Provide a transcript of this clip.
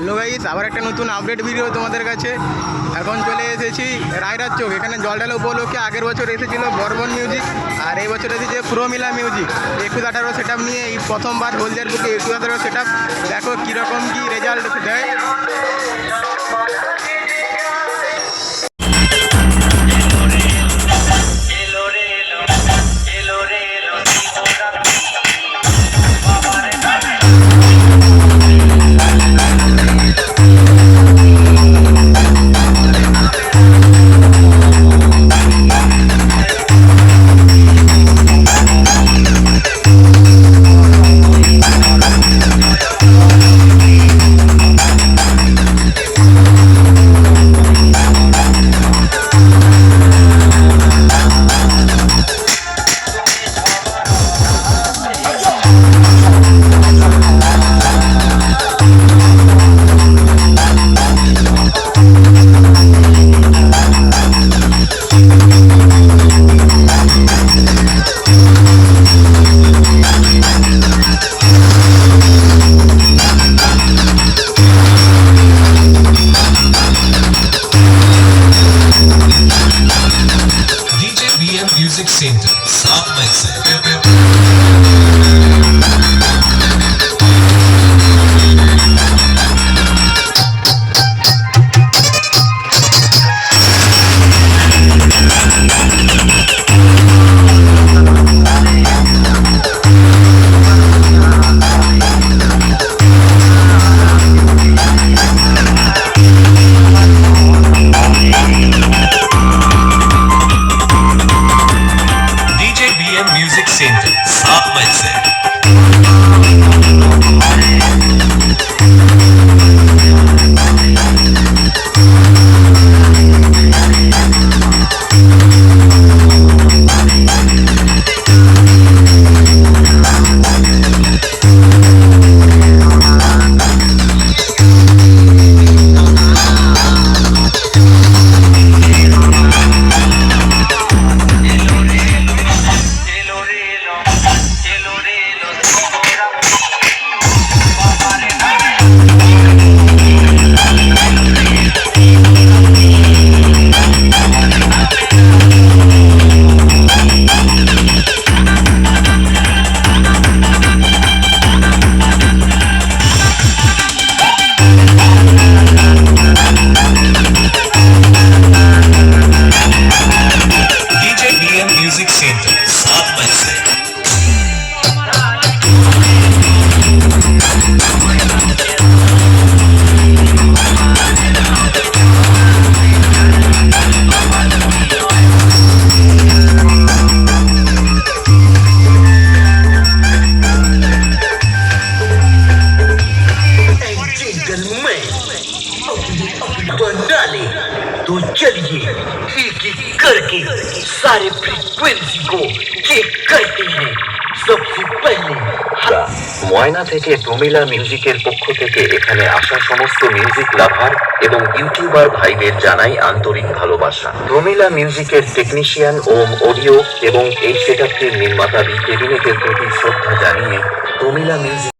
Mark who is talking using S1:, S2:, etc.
S1: Hello guys আবার একটা নতুন আপডেট ভিডিও তোমাদের কাছে। এখন চলে এসেছি রায়রাজ চোখ এখানে জল ঢালা উপলক্ষে আগের বছর এসেছিল বর্বন মিউজিক আর এই বছর এসেছে প্রমিলা মিউজিক একুশ আঠারো সেট নিয়ে এই প্রথমবার হলদিয়ার বুকে একুশ আঠারো সেট দেখো কীরকম কী রেজাল্ট দেয়
S2: Mas é meu, meu.
S3: जेंटलमैन बंडाले तो चलिए एक एक करके सारे फ्रीक्वेंसी को चेक करते हैं सबसे पहले
S4: ময়না থেকে প্রমিলা মিউজিকের পক্ষ থেকে এখানে আসা সমস্ত মিউজিক লাভার এবং ইউটিউবার ভাইদের জানাই আন্তরিক ভালোবাসা প্রমিলা মিউজিকের টেকনিশিয়ান ওম অডিও এবং এই সেটআপটির নির্মাতা বি কেবিনেটের প্রতি শ্রদ্ধা জানিয়ে প্রমিলা মিউজিক